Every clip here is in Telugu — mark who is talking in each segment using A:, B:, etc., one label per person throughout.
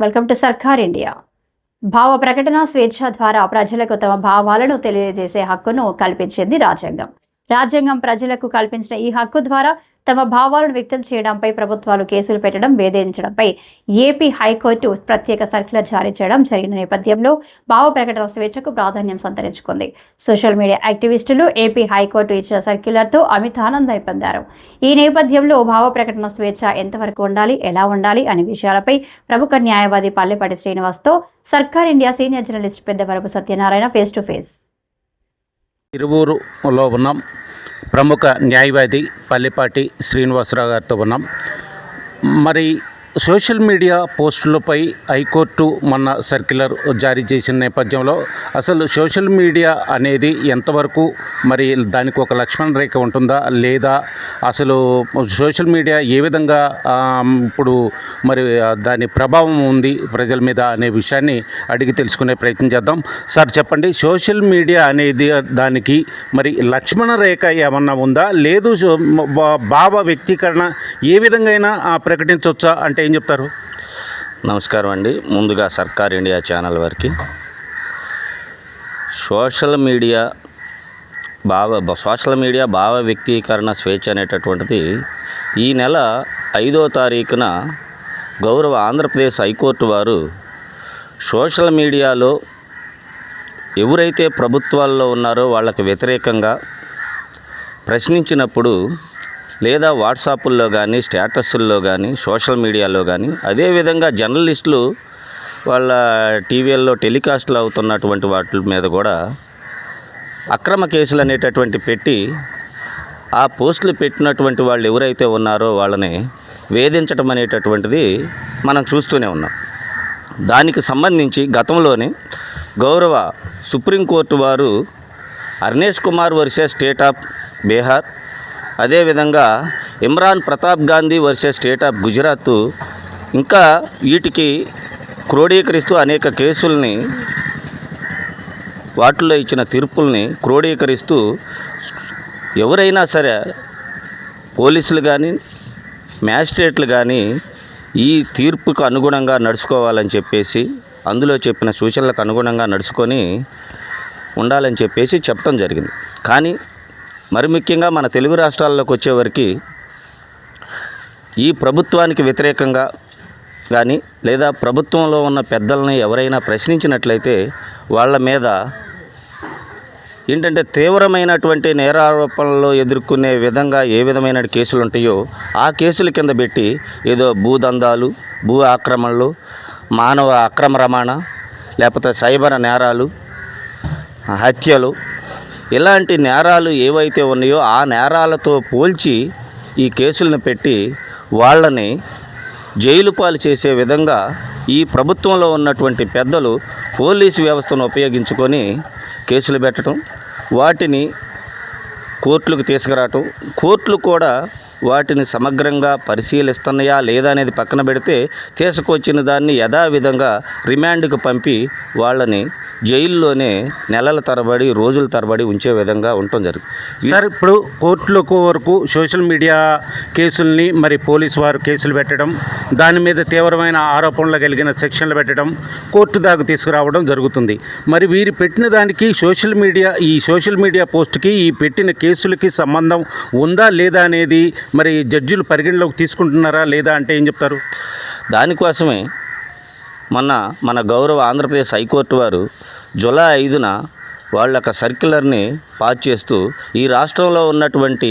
A: వెల్కమ్ టు సర్కార్ ఇండియా భావ ప్రకటన స్వేచ్ఛ ద్వారా ప్రజలకు తమ భావాలను తెలియజేసే హక్కును కల్పించింది రాజ్యాంగం. రాజ్యాంగం ప్రజలకు కల్పించిన ఈ హక్కు ద్వారా తమ భావాలను వ్యక్తం చేయడంపై ప్రభుత్వాలు కేసులు పెట్టడం వేధించడంపై ఏపీ హైకోర్టు ప్రత్యేక సర్క్యులర్ జారీ చేయడం జరిగిన నేపథ్యంలో భావ ప్రకటన స్వేచ్ఛకు ప్రాధాన్యం సంతరించుకుంది. సోషల్ మీడియా యాక్టివిస్టులు ఏపీ హైకోర్టు ఇచ్చిన సర్క్యులర్తో అమిత ఆనందం పొందారు ఈ నేపథ్యంలో భావ ప్రకటన స్వేచ్ఛ ఎంతవరకు ఉండాలి ఎలా ఉండాలి అనే విషయాలపై ప్రముఖ న్యాయవాది Pallepati శ్రీనివాస్తో Sarkar India senior journalist Peddavarapu Satyanarayana face to face.
B: ఇరువురులో ఉన్నాం. ప్రముఖ న్యాయవాది పల్లిపాటి శ్రీనివాసరావు గారితో ఉన్నాం. మరి సోషల్ మీడియా పోస్టులపై హైకోర్టు మొన్న సర్క్యులర్ జారీ చేసిన నేపథ్యంలో అసలు సోషల్ మీడియా అనేది ఎంతవరకు మరి దానికి ఒక లక్ష్మణ రేఖ ఉంటుందా లేదా అసలు సోషల్ మీడియా ఏ విధంగా ఇప్పుడు మరి దాని ప్రభావం ఉంది ప్రజల మీద అనే విషయాన్ని అడిగి తెలుసుకునే ప్రయత్నం చేద్దాం. సార్ చెప్పండి సోషల్ మీడియా అనేది దానికి మరి లక్ష్మణ రేఖ ఏమన్నా ఉందా? లేదు భావ వ్యక్తీకరణ ఏ విధంగా అయినా ఆ, ప్రకటించవచ్చా అంటే ఏం చెప్తారు?
C: నమస్కారం అండి. ముందుగా సర్కార్ ఇండియా ఛానల్ వారికి. సోషల్ మీడియా భావ సోషల్ మీడియా భావ వ్యక్తీకరణ స్వేచ్ఛ అనేటటువంటిది ఈ నెల ఐదో తారీఖున గౌరవ ఆంధ్రప్రదేశ్ హైకోర్టు వారు సోషల్ మీడియాలో ఎవరైతే ప్రభుత్వాల్లో ఉన్నారో వాళ్ళకి వ్యతిరేకంగా ప్రశ్నించినప్పుడు లేదా వాట్సాపుల్లో కానీ స్టేటస్ల్లో కానీ సోషల్ మీడియాలో కానీ అదేవిధంగా జర్నలిస్టులు వాళ్ళ టీవీల్లో టెలికాస్ట్లు అవుతున్నటువంటి వాటి మీద కూడా అక్రమ కేసులు అనేటటువంటి పెట్టి ఆ పోస్టులు పెట్టినటువంటి వాళ్ళు ఎవరైతే ఉన్నారో వాళ్ళని వేధించటం అనేటటువంటిది మనం చూస్తూనే ఉన్నాం. దానికి సంబంధించి గతంలోనే గౌరవ సుప్రీంకోర్టు వారు Arnesh Kumar versus state of Bihar అదేవిధంగా Imran Pratap Gandhi versus state of Gujarat ఇంకా వీటికి క్రోడీకరిస్తూ అనేక కేసుల్ని వాటిల్లో ఇచ్చిన తీర్పుల్ని క్రోడీకరిస్తూ ఎవరైనా సరే పోలీసులు కానీ మ్యాజిస్ట్రేట్లు కానీ ఈ తీర్పుకు అనుగుణంగా నడుచుకోవాలని చెప్పేసి అందులో చెప్పిన సూచనలకు అనుగుణంగా నడుచుకొని ఉండాలని చెప్పేసి చెప్పడం జరిగింది. కానీ మరి ముఖ్యంగా మన తెలుగు రాష్ట్రాల్లోకి వచ్చేవరకు ఈ ప్రభుత్వానికి వ్యతిరేకంగా కానీ లేదా ప్రభుత్వంలో ఉన్న పెద్దల్ని ఎవరైనా ప్రశ్నించినట్లయితే వాళ్ళ మీద ఏంటంటే తీవ్రమైనటువంటి నేరారోపణలు ఎదుర్కొనే విధంగా ఏ విధమైన కేసులు ఉంటాయో ఆ కేసుల కింద పెట్టి ఏదో భూదందాలు భూ ఆక్రమణలు మానవ అక్రమ రవాణా లేకపోతే సైబర్ నేరాలు హత్యలు ఇలాంటి నేరాలు ఏవైతే ఉన్నాయో ఆ నేరాలతో పోల్చి ఈ కేసులను పెట్టి వాళ్ళని జైలు పాలు చేసే విధంగా ఈ ప్రభుత్వంలో ఉన్నటువంటి పెద్దలు పోలీసు వ్యవస్థను ఉపయోగించుకొని కేసులు పెట్టడం వాటిని కోర్టులకు తీసుకురావటం. కోర్టులు కూడా వాటిని సమగ్రంగా పరిశీలిస్తున్నాయా లేదా అనేది పక్కన పెడితే తీసుకొచ్చిన దాన్ని యథావిధంగా రిమాండ్కు పంపి వాళ్ళని జైల్లోనే నెలల తరబడి రోజుల తరబడి ఉంచే విధంగా ఉండటం జరుగుతుంది.
B: సార్ ఇప్పుడు కోర్టులకు వరకు సోషల్ మీడియా కేసుల్ని మరి పోలీసు వారు కేసులు పెట్టడం దాని మీద తీవ్రమైన ఆరోపణలు కలిగిన సెక్షన్లు పెట్టడం కోర్టు దాకా తీసుకురావడం జరుగుతుంది. మరి వీరు పెట్టిన దానికి సోషల్ మీడియా ఈ సోషల్ మీడియా పోస్ట్కి ఈ పెట్టిన కేసులకి సంబంధం ఉందా లేదా అనేది మరి జడ్జిలు పరిగణలోకి తీసుకుంటున్నారా లేదా అంటే ఏం చెప్తారు?
C: దానికోసమే మొన్న మన గౌరవ ఆంధ్రప్రదేశ్ హైకోర్టు వారు జూలై ఐదున వాళ్ళ యొక్క సర్క్యులర్ని పాస్ చేస్తూ ఈ రాష్ట్రంలో ఉన్నటువంటి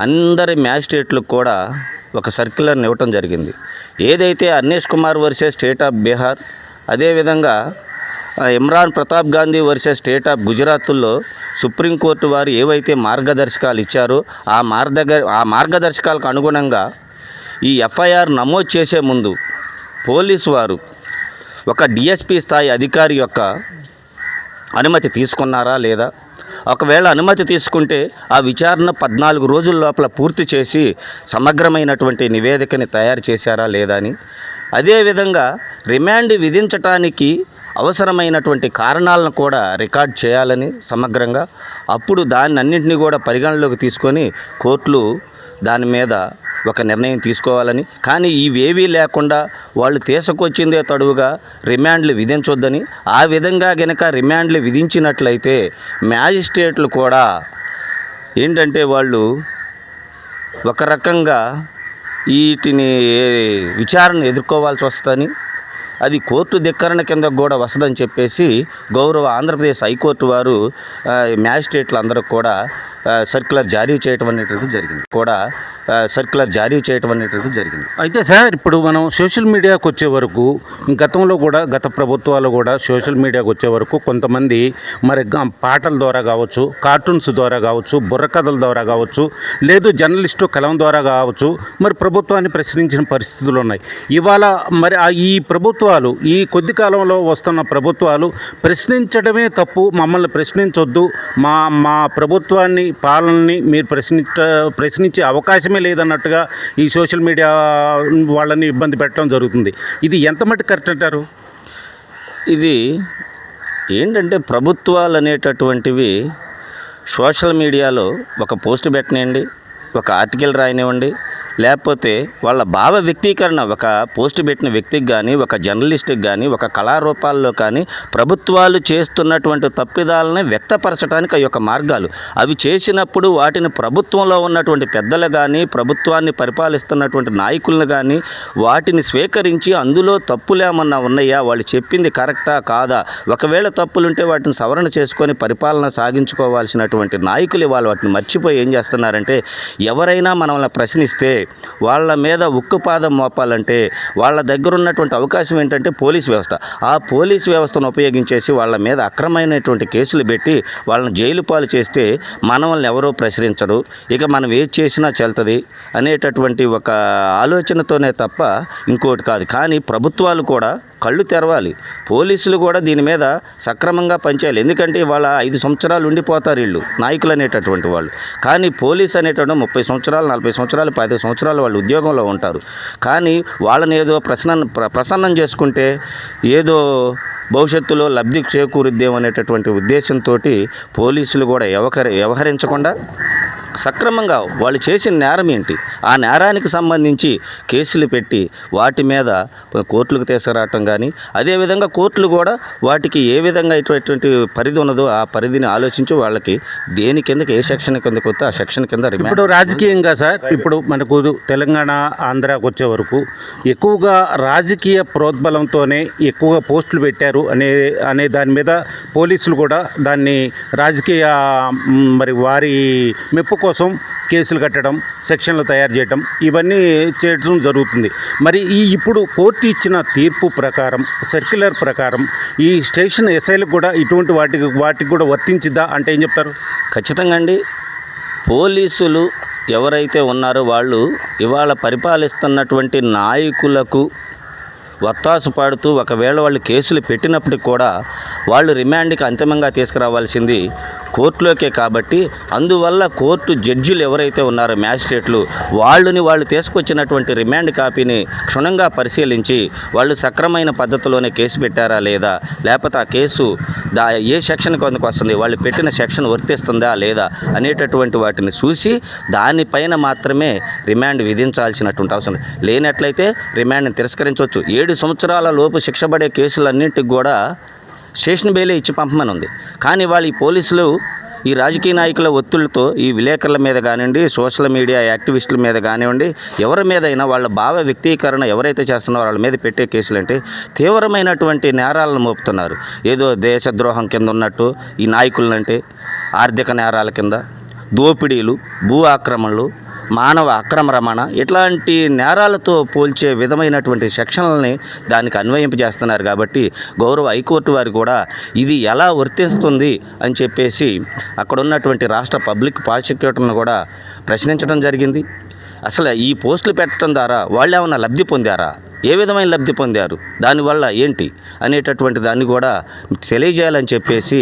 C: అందరి మ్యాజిస్ట్రేట్లకు కూడా ఒక సర్క్యులర్ని ఇవ్వటం జరిగింది. ఏదైతే Arnesh Kumar versus state of Bihar అదేవిధంగా Imran Pratap Gandhi versus state of గుజరాత్లో సుప్రీంకోర్టు వారు ఏవైతే మార్గదర్శకాలు ఇచ్చారో ఆ మార్గ ఆ మార్గదర్శకాలకు అనుగుణంగా ఈ ఎఫ్ఐఆర్ నమోదు చేసే ముందు పోలీసు వారు ఒక డిఎస్పి స్థాయి అధికారి యొక్క అనుమతి తీసుకున్నారా లేదా? ఒకవేళ అనుమతి తీసుకుంటే ఆ విచారణ పద్నాలుగు రోజుల లోపల పూర్తి చేసి సమగ్రమైనటువంటి నివేదికని తయారు చేశారా లేదా అని. అదేవిధంగా రిమాండ్ విధించటానికి అవసరమైనటువంటి కారణాలను కూడా రికార్డ్ చేయాలని సమగ్రంగా అప్పుడు దాన్ని అన్నింటినీ కూడా పరిగణలోకి తీసుకొని కోర్టులు దాని మీద ఒక నిర్ణయం తీసుకోవాలని. కానీ ఇవేవీ లేకుండా వాళ్ళు తీసుకొచ్చిందే తడువుగా రిమాండ్లు విధించొద్దని. ఆ విధంగా గనక రిమాండ్లు విధించినట్లయితే మ్యాజిస్ట్రేట్లు కూడా ఏంటంటే వాళ్ళు ఒక రకంగా వీటిని విచారణ ఎదుర్కోవాల్సి వస్తుందని అది కోర్టు ధిక్కరణ కింద కూడా వస్తుందని చెప్పేసి గౌరవ ఆంధ్రప్రదేశ్ హైకోర్టు వారు ఆ, మ్యాజిస్ట్రేట్లు అందరూ కూడా సర్క్యులర్ జారీ చేయటం అనేటువంటిది జరిగింది. కూడా సర్క్యులర్ జారీ చేయటం అనేటువంటిది జరిగింది.
B: అయితే సార్ ఇప్పుడు మనం సోషల్ మీడియాకు వచ్చే వరకు గతంలో కూడా గత ప్రభుత్వాలు కూడా సోషల్ మీడియాకు వచ్చే వరకు కొంతమంది మరి పాటల ద్వారా కావచ్చు కార్టూన్స్ ద్వారా కావచ్చు బుర్రకథల ద్వారా కావచ్చు లేదు జర్నలిస్టు కలం ద్వారా కావచ్చు మరి ప్రభుత్వాన్ని ప్రశ్నించిన పరిస్థితులు ఉన్నాయి. ఇవాళ మరి ఆ ఈ ప్రభుత్వాలు ఈ కొద్ది కాలంలో వస్తున్న ప్రభుత్వాలు ప్రశ్నించడమే తప్పు మమ్మల్ని ప్రశ్నించొద్దు. మా మా ప్రభుత్వాన్ని పాలనని మీరు ప్రశ్నించ ప్రశ్నించే అవకాశమే లేదన్నట్టుగా ఈ సోషల్ మీడియా వాళ్ళని ఇబ్బంది పెట్టడం జరుగుతుంది. ఇది ఎంత మట్టి కరెక్ట్ అంటారు?
C: ఇది ఏంటంటే ప్రభుత్వాలు అనేటటువంటివి సోషల్ మీడియాలో ఒక పోస్ట్ పెట్టనివ్వండి ఒక ఆర్టికల్ రాయనివ్వండి లేకపోతే వాళ్ళ భావ వ్యక్తీకరణ ఒక పోస్ట్ పెట్టిన వ్యక్తికి కానీ ఒక జర్నలిస్ట్కి కానీ ఒక కళారూపాల్లో కానీ ప్రభుత్వాలు చేస్తున్నటువంటి తప్పిదాలని వ్యక్తపరచడానికి ఆ యొక్క మార్గాలు. అవి చేసినప్పుడు వాటిని ప్రభుత్వంలో ఉన్నటువంటి పెద్దలు కానీ ప్రభుత్వాన్ని పరిపాలిస్తున్నటువంటి నాయకులను కానీ వాటిని స్వీకరించి అందులో తప్పులేమన్నా ఉన్నాయా? వాళ్ళు చెప్పింది కరెక్టా? కాదా? ఒకవేళ తప్పులుంటే వాటిని సవరణ చేసుకొని పరిపాలన సాగించుకోవాల్సినటువంటి నాయకులు వాళ్ళు వాటిని మర్చిపోయి ఏం చేస్తున్నారంటే ఎవరైనా మనల్ని ప్రశ్నిస్తే వాళ్ళ మీద ఉక్కుపాదం మోపాలంటే వాళ్ళ దగ్గర ఉన్నటువంటి అవకాశం ఏంటంటే పోలీస్ వ్యవస్థ. ఆ పోలీస్ వ్యవస్థను ఉపయోగించేసి వాళ్ళ మీద అక్రమైనటువంటి కేసులు పెట్టి వాళ్ళని జైలు పాలు చేస్తే మనల్ని ఎవరో ప్రశ్నించరు. ఇక మనం ఏది చేసినా చెల్తుంది అనేటటువంటి ఒక ఆలోచనతోనే తప్ప ఇంకోటి కాదు. కానీ ప్రభుత్వాలు కూడా కళ్ళు తెరవాలి. పోలీసులు కూడా దీని మీద సక్రమంగా పనిచేయాలి. ఎందుకంటే వాళ్ళ ఐదు సంవత్సరాలు ఉండిపోతారు వీళ్ళు నాయకులు అనేటటువంటి వాళ్ళు. కానీ పోలీస్ అనేటటువంటి ముప్పై సంవత్సరాలు నలభై సంవత్సరాలు పది సంవత్సరాలు వాళ్ళు ఉద్యోగంలో ఉంటారు. కానీ వాళ్ళని ఏదో ప్రసన్న ప్ర- ప్రసన్నం చేసుకుంటే ఏదో భవిష్యత్తులో లబ్ధి చేకూరుద్దేమనేటటువంటి ఉద్దేశంతో పోలీసులు కూడా వ్యవహరి వ్యవహరించకుండా సక్రమంగా వాళ్ళు చేసిన నేరం ఏంటి? ఆ నేరానికి సంబంధించి కేసులు పెట్టి వాటి మీద కోర్టులకు తీసుకురావటం కానీ అదేవిధంగా కోర్టులు కూడా వాటికి ఏ విధంగా ఇటువంటి పరిధి ఉన్నదో ఆ పరిధిని ఆలోచించి వాళ్ళకి దేని కిందకి ఏ సెక్షన్ కిందకి వస్తే ఆ సెక్షన్ కింద
B: ఇప్పుడు రాజకీయంగా సార్ ఇప్పుడు మనకు తెలంగాణ ఆంధ్రాకు వచ్చే వరకు ఎక్కువగా రాజకీయ ప్రోద్బలంతోనే ఎక్కువగా పోస్టులు పెట్టారు అనే అనే దాని మీద పోలీసులు కూడా దాన్ని రాజకీయ మరి వారి మెప్పు కోసం కేసులు కట్టడం సెక్షన్లు తయారు చేయడం ఇవన్నీ చేయడం జరుగుతుంది. మరి ఈ ఇప్పుడు కోర్టు ఇచ్చిన తీర్పు ప్రకారం సర్క్యులర్ ప్రకారం ఈ స్టేషన్ ఎస్ఐలకు కూడా ఇటువంటి వాటికి వాటికి కూడా వర్తించిద్దా అంటే ఏం చెప్తారు?
C: ఖచ్చితంగా అండి. పోలీసులు ఎవరైతే ఉన్నారో వాళ్ళు ఇవాళ పరిపాలిస్తున్నటువంటి నాయకులకు వత్తాసు పాడుతూ ఒకవేళ వాళ్ళు కేసులు పెట్టినప్పటికి కూడా వాళ్ళు రిమాండ్కి అంతిమంగా తీసుకురావాల్సింది కోర్టులోకే కాబట్టి అందువల్ల కోర్టు జడ్జిలు ఎవరైతే ఉన్నారో మ్యాజిస్ట్రేట్లు వాళ్ళని వాళ్ళు తీసుకొచ్చినటువంటి రిమాండ్ కాపీని క్షుణ్ణంగా పరిశీలించి వాళ్ళు సక్రమైన పద్ధతిలోనే కేసు పెట్టారా లేదా? లేకపోతే ఆ కేసు దా ఏ సెక్షన్ కొందకు వస్తుంది? వాళ్ళు పెట్టిన సెక్షన్ వర్తిస్తుందా లేదా? అనేటటువంటి వాటిని చూసి దానిపైన మాత్రమే రిమాండ్ విధించాల్సినటువంటి అవసరం లేనట్లయితే రిమాండ్ని తిరస్కరించవచ్చు. ఏడు సంవత్సరాల లోపు శిక్షపడే కేసులన్నింటికి కూడా స్టేషన్ బెయిలే ఇచ్చి పంపమని ఉంది కానీ వాళ్ళు ఈ పోలీసులు ఈ రాజకీయ నాయకుల ఒత్తిళ్ళతో ఈ విలేకరుల మీద కానివ్వండి సోషల్ మీడియా యాక్టివిస్టుల మీద కానివ్వండి ఎవరి మీద అయినా వాళ్ళ భావ వ్యక్తీకరణ ఎవరైతే చేస్తున్నారో వాళ్ళ మీద పెట్టే కేసులంటే తీవ్రమైనటువంటి నేరాలను మోపుతున్నారు. ఏదో దేశద్రోహం కింద ఉన్నట్టు ఈ నాయకులంటే ఆర్థిక నేరాల కింద దోపిడీలు భూ ఆక్రమణలు మానవ అక్రమ రవాణా ఇట్లాంటి నేరాలతో పోల్చే విధమైనటువంటి సెక్షన్లని దానికి అన్వయింపజేస్తున్నారు కాబట్టి గౌరవ హైకోర్టు వారు కూడా ఇది ఎలా వర్తిస్తుంది అని చెప్పేసి అక్కడ ఉన్నటువంటి రాష్ట్ర పబ్లిక్ ప్రాసిక్యూటర్ను కూడా ప్రశ్నించడం జరిగింది. అసలు ఈ పోస్టులు పెట్టడం ద్వారా వాళ్ళు ఏమైనా లబ్ధి పొందారా? ఏ విధమైన లబ్ధి పొందారు? దానివల్ల ఏంటి? అనేటటువంటి దాన్ని కూడా తెలియజేయాలని చెప్పేసి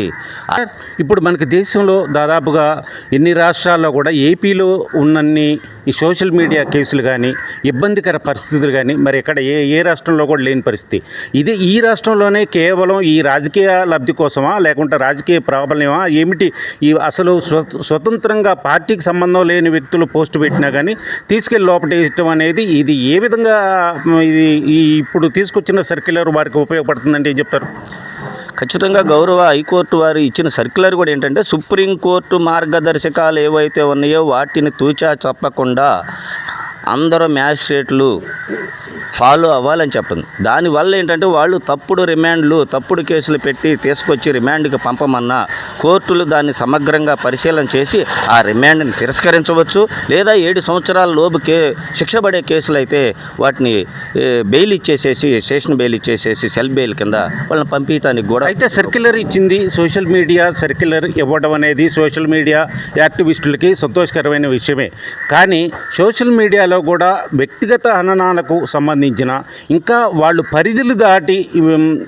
B: ఇప్పుడు మనకి దేశంలో దాదాపుగా ఎన్ని రాష్ట్రాల్లో కూడా ఏపీలో ఉన్నన్ని ఈ సోషల్ మీడియా కేసులు కానీ ఇబ్బందికర పరిస్థితులు కానీ మరి ఇక్కడ ఏ ఏ రాష్ట్రంలో కూడా లేని పరిస్థితి. ఇది ఈ రాష్ట్రంలోనే కేవలం ఈ రాజకీయ లబ్ధి కోసమా లేకుంటే రాజకీయ ప్రాబల్యమా? ఏమిటి ఈ అసలు స్వతంత్రంగా పార్టీకి సంబంధం లేని వ్యక్తులు పోస్ట్ పెట్టినా కానీ తీసుకెళ్ళి లోపటేయటం అనేది ఇది ఏ విధంగా ఇది ఈ ఇప్పుడు తీసుకొచ్చిన సర్క్యులర్ వారికి ఉపయోగపడుతుందంటే ఏం చెప్తారు?
C: ఖచ్చితంగా గౌరవ హైకోర్టు వారు ఇచ్చిన సర్క్యులర్ కూడా ఏంటంటే సుప్రీంకోర్టు మార్గదర్శకాలు ఏవైతే ఉన్నాయో వాటిని తూచా చెప్పకుండా అందరూ మ్యాజిస్ట్రేట్లు ఫాలో అవ్వాలని చెప్పండి దానివల్ల ఏంటంటే వాళ్ళు తప్పుడు రిమాండ్లు తప్పుడు కేసులు పెట్టి తీసుకొచ్చి రిమాండ్కి పంపమన్నా కోర్టులు దాన్ని సమగ్రంగా పరిశీలన చేసి ఆ రిమాండ్ని తిరస్కరించవచ్చు. లేదా ఏడు సంవత్సరాల లోపు కే శిక్ష పడే కేసులు అయితే వాటిని బెయిల్ ఇచ్చేసేసి స్టేషన్ బెయిల్ ఇచ్చేసేసి సెల్ బెయిల్ కింద వాళ్ళని పంపించడానికి కూడా
B: అయితే సర్క్యులర్ ఇచ్చింది సోషల్ మీడియా సర్క్యులర్ ఇవ్వడం అనేది సోషల్ మీడియా యాక్టివిస్టులకి సంతోషకరమైన విషయమే. కానీ సోషల్ మీడియా మీడియాలో కూడా వ్యక్తిగత హననాలకు సంబంధించిన ఇంకా వాళ్ళు పరిధులు దాటి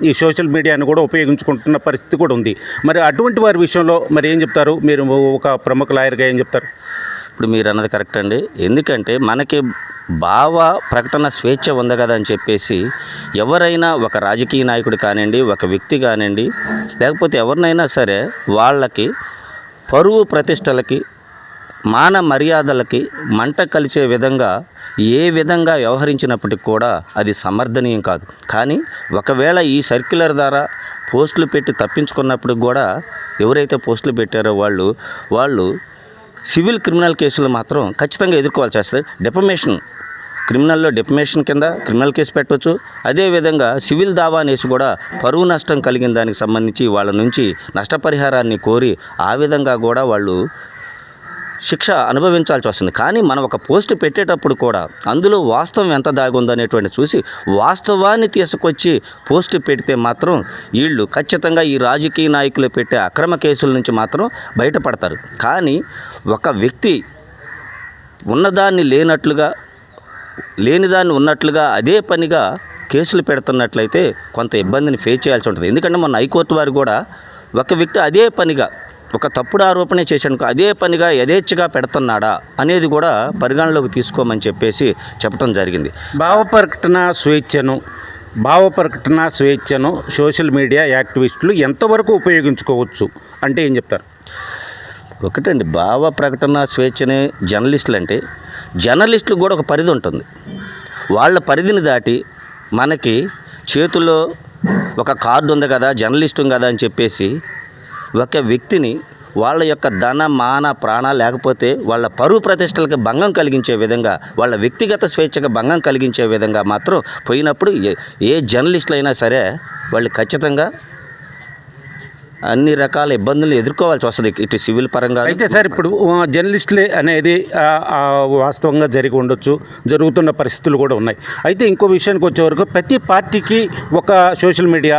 B: ఈ సోషల్ మీడియాను కూడా ఉపయోగించుకుంటున్న పరిస్థితి కూడా ఉంది. మరి అటువంటి వారి విషయంలో మరి ఏం చెప్తారు? మీరు ఒక ప్రముఖ లాయర్గా ఏం చెప్తారు?
C: ఇప్పుడు మీరు అన్నది కరెక్ట్ అండి. ఎందుకంటే మనకి భావ ప్రకటన స్వేచ్ఛ ఉంది కదా అని చెప్పేసి ఎవరైనా ఒక రాజకీయ నాయకుడు కానివ్వండి ఒక వ్యక్తి కానివ్వండి లేకపోతే ఎవరినైనా సరే వాళ్ళకి పరువు ప్రతిష్టలకి మాన మర్యాదలకి మంట కలిసే విధంగా ఏ విధంగా వ్యవహరించినప్పటికి కూడా అది సమర్థనీయం కాదు. కానీ ఒకవేళ ఈ సర్క్యులర్ ద్వారా పోస్టులు పెట్టి తప్పించుకున్నప్పుడు కూడా ఎవరైతే పోస్టులు పెట్టారో వాళ్ళు వాళ్ళు సివిల్ క్రిమినల్ కేసులు మాత్రం ఖచ్చితంగా ఎదుర్కోవాల్సి వస్తుంది. డెపమేషన్ క్రిమినల్లో డెపమేషన్ కింద క్రిమినల్ కేసు పెట్టవచ్చు అదేవిధంగా సివిల్ దావా అనేసి కూడా పరువు నష్టం కలిగిన దానికి సంబంధించి వాళ్ళ నుంచి నష్టపరిహారాన్ని కోరి ఆ విధంగా కూడా వాళ్ళు శిక్ష అనుభవించాల్సి వస్తుంది. కానీ మనం ఒక పోస్ట్ పెట్టేటప్పుడు కూడా అందులో వాస్తవం ఎంత దాగుందనేటువంటి చూసి వాస్తవాన్ని తీసుకొచ్చి పోస్ట్ పెడితే మాత్రం వీళ్ళు ఖచ్చితంగా ఈ రాజకీయ నాయకులు పెట్టే అక్రమ కేసుల నుంచి మాత్రం బయటపడతారు. కానీ ఒక వ్యక్తి ఉన్నదాన్ని లేనట్లుగా లేనిదాన్ని ఉన్నట్లుగా అదే పనిగా కేసులు పెడుతున్నట్లయితే కొంత ఇబ్బందిని ఫేస్ చేయాల్సి ఉంటుంది. ఎందుకంటే మొన్న హైకోర్టు వారు కూడా ఒక వ్యక్తి అదే పనిగా ఒక తప్పుడు ఆరోపణ చేశాను అదే పనిగా యథేచ్ఛగా పెడుతున్నాడా అనేది కూడా పరిగణలోకి తీసుకోమని చెప్పేసి చెప్పడం జరిగింది.
B: భావ ప్రకటన స్వేచ్ఛను భావ ప్రకటన స్వేచ్ఛను సోషల్ మీడియా యాక్టివిస్టులు ఎంతవరకు ఉపయోగించుకోవచ్చు? అంటే ఏం చెప్తారు?
C: ఒకటండి భావ ప్రకటన స్వేచ్ఛని జర్నలిస్టులు అంటే జర్నలిస్టులు కూడా ఒక పరిధి ఉంటుంది. వాళ్ళ పరిధిని దాటి మనకి చేతుల్లో ఒక కార్డు ఉంది కదా జర్నలిస్ట్ కదా అని చెప్పేసి ఒక వ్యక్తిని వాళ్ళ యొక్క ధన మాన ప్రాణ లేకపోతే వాళ్ళ పరువు ప్రతిష్టలకు భంగం కలిగించే విధంగా వాళ్ళ వ్యక్తిగత స్వేచ్ఛకు భంగం కలిగించే విధంగా మాత్రం పోయినప్పుడు ఏ జర్నలిస్టులైనా సరే వాళ్ళు ఖచ్చితంగా అన్ని రకాల ఇబ్బందులు ఎదుర్కోవాల్సి వస్తుంది ఇటు సివిల్ పరంగా
B: అయితే సార్ ఇప్పుడు జర్నలిస్టులే అనేది వాస్తవంగా జరిగి ఉండొచ్చు జరుగుతున్న పరిస్థితులు కూడా ఉన్నాయి. అయితే ఇంకో విషయానికి వచ్చేవరకు ప్రతి పార్టీకి ఒక సోషల్ మీడియా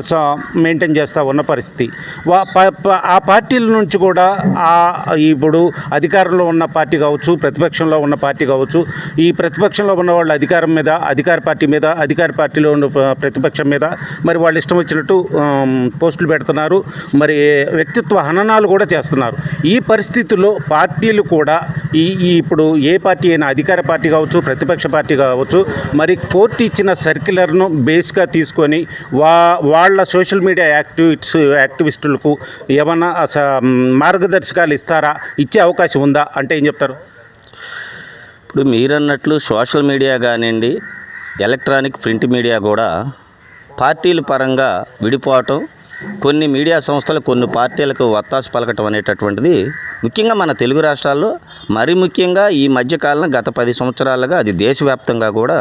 B: స- మెయింటైన్ చేస్తూ ఉన్న పరిస్థితి. ఆ పార్టీల నుంచి కూడా ఇప్పుడు అధికారంలో ఉన్న పార్టీ కావచ్చు ప్రతిపక్షంలో ఉన్న పార్టీ కావచ్చు ఈ ప్రతిపక్షంలో ఉన్న వాళ్ళు అధికారం మీద అధికార పార్టీ మీద అధికార పార్టీలో ఉన్న ప్రతిపక్షం మీద మరి వాళ్ళు ఇష్టం వచ్చినట్టు పోస్టులు పెడుతున్నారు మరి వ్యక్తిత్వ హననాలు కూడా చేస్తున్నారు. ఈ పరిస్థితుల్లో పార్టీలు కూడా ఈ ఇప్పుడు ఏ పార్టీ అయినా అధికార పార్టీ కావచ్చు ప్రతిపక్ష పార్టీ కావచ్చు మరి కోర్టు ఇచ్చిన సర్క్యులర్ను బేస్గా తీసుకొని వా వాళ్ళ సోషల్ మీడియా యాక్టివిట్స్ యాక్టివిస్టులకు ఏమన్నా మార్గదర్శకాలు ఇస్తారా? ఇచ్చే అవకాశం ఉందా? అంటే ఏం చెప్తారు?
C: ఇప్పుడు మీరన్నట్లు సోషల్ మీడియా కానివ్వండి ఎలక్ట్రానిక్ ప్రింట్ మీడియా కూడా పార్టీల పరంగా విడిపోవటం కొన్ని మీడియా సంస్థలు కొన్ని పార్టీలకు వత్తాసు పలకటం అనేటటువంటిది ముఖ్యంగా మన తెలుగు రాష్ట్రాల్లో మరీ ముఖ్యంగా ఈ మధ్యకాలం గత పది సంవత్సరాలుగా అది దేశవ్యాప్తంగా కూడా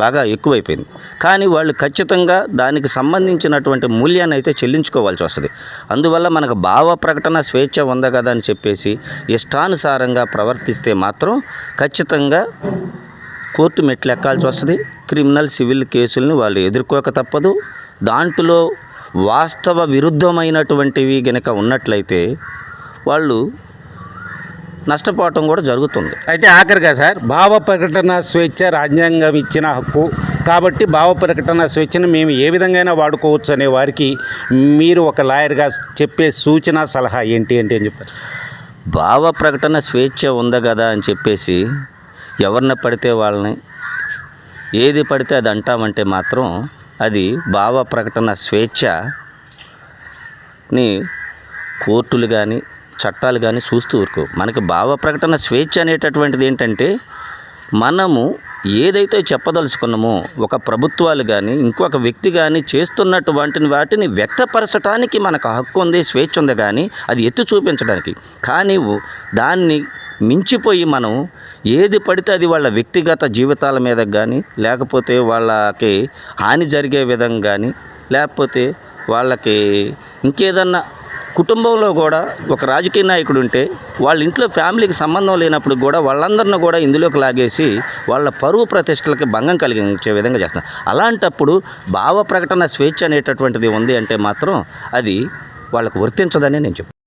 C: బాగా ఎక్కువైపోయింది. కానీ వాళ్ళు ఖచ్చితంగా దానికి సంబంధించినటువంటి మూల్యాన్ని అయితే చెల్లించుకోవాల్సి వస్తుంది. అందువల్ల మనకు భావ ప్రకటన స్వేచ్ఛ ఉంది కదా అని చెప్పేసి ఇష్టానుసారంగా ప్రవర్తిస్తే మాత్రం ఖచ్చితంగా కోర్టు మెట్లు ఎక్కాల్సి వస్తుంది. క్రిమినల్ సివిల్ కేసుల్ని వాళ్ళు ఎదుర్కోక తప్పదు. దాంట్లో వాస్తవ విరుద్ధమైనటువంటివి గనక ఉన్నట్లయితే వాళ్ళు నష్టపోవటం కూడా జరుగుతుంది.
B: అయితే ఆఖరిగా సార్ భావ ప్రకటన స్వేచ్ఛ రాజ్యాంగం ఇచ్చిన హక్కు. కాబట్టి భావ ప్రకటన స్వేచ్ఛను మేము ఏ విధంగా వాడుకోవచ్చు అనే వారికి మీరు ఒక లాయర్గా చెప్పే సూచన సలహా ఏంటి అంటే ఏం చెప్తారు
C: భావ ప్రకటన స్వేచ్ఛ ఉంది కదా అని చెప్పేసి ఎవరిని పడితే వాళ్ళని ఏది పడితే అది అంటామంటే మాత్రం అది భావ ప్రకటన స్వేచ్ఛని కోర్టులు కానీ చట్టాలు కానీ చూస్తూ ఊరుకో. మనకి భావ ప్రకటన స్వేచ్ఛ అనేటటువంటిది ఏంటంటే మనము ఏదైతే చెప్పదలుచుకున్నామో ఒక ప్రభుత్వాలు కానీ ఇంకొక వ్యక్తి కానీ చేస్తున్నటువంటి వాటిని వ్యక్తపరచడానికి మనకు హక్కు ఉంది స్వేచ్ఛ ఉంది కానీ అది ఎత్తి చూపించడానికి. కానీ దాన్ని మించిపోయి మనం ఏది పడితే అది వాళ్ళ వ్యక్తిగత జీవితాల మీద కానీ లేకపోతే వాళ్ళకి హాని జరిగే విధంగా కానీ లేకపోతే వాళ్ళకి ఇంకేదన్నా కుటుంబంలో కూడా ఒక రాజకీయ నాయకుడు ఉంటే వాళ్ళ ఇంట్లో ఫ్యామిలీకి సంబంధం లేనప్పుడు కూడా వాళ్ళందరిని కూడా ఇందులోకి లాగేసి వాళ్ళ పరువు ప్రతిష్టలకి భంగం కలిగించే విధంగా చేస్తున్నారు. అలాంటప్పుడు భావ ప్రకటన స్వేచ్ఛ అనేటటువంటిది ఉంది అంటే మాత్రం అది వాళ్ళకు వర్తించదని నేను చెప్తాను